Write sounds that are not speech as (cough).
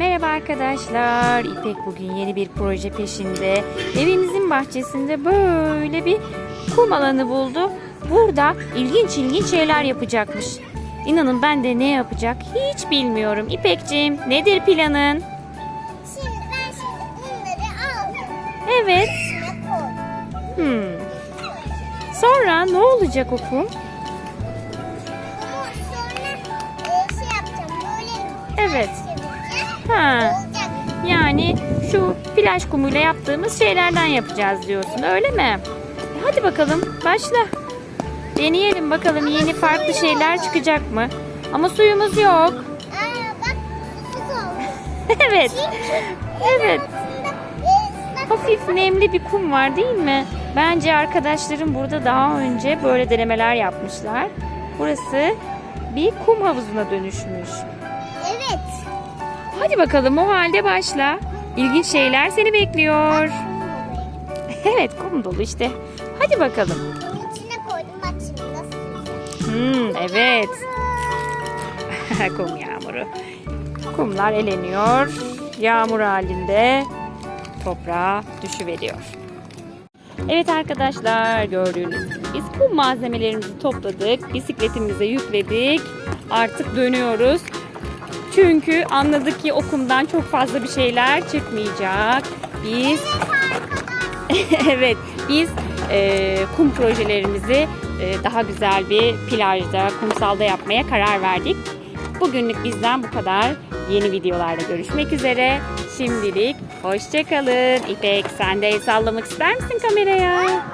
Merhaba arkadaşlar. İpek bugün yeni bir proje peşinde. Evimizin bahçesinde böyle bir kum alanı buldu. Burada ilginç ilginç şeyler yapacakmış. İnanın ben de ne yapacak hiç bilmiyorum. İpekciğim nedir planın? Şimdi ben şimdi bunları aldım. Evet. Hmm. Sonra ne olacak o kum? E, şey Evet. Ha. Yani şu plaj kumuyla yaptığımız şeylerden yapacağız diyorsun öyle mi? E Hadi bakalım başla. Deneyelim bakalım yeni farklı şeyler çıkacak mı? Ama suyumuz yok. Aa bak (laughs) evet. Evet. Hafif nemli bir kum var değil mi? Bence arkadaşlarım burada daha önce böyle denemeler yapmışlar. Burası bir kum havuzuna dönüşmüş. Evet. Hadi bakalım o halde başla. İlginç şeyler seni bekliyor. Evet kum dolu işte. Hadi bakalım. Bunun içine koydum. Bak şimdi nasıl Hmm, evet. (laughs) Kum yağmuru. Kumlar eleniyor. Yağmur halinde toprağa düşüveriyor. Evet arkadaşlar gördüğünüz gibi biz kum malzemelerimizi topladık. Bisikletimize yükledik. Artık dönüyoruz. Çünkü anladık ki o kumdan çok fazla bir şeyler çıkmayacak. Biz (laughs) evet biz e, kum projelerimizi e, daha güzel bir plajda, kumsalda yapmaya karar verdik. Bugünlük bizden bu kadar. Yeni videolarda görüşmek üzere. Şimdilik hoşçakalın. İpek sen de el sallamak ister misin kameraya?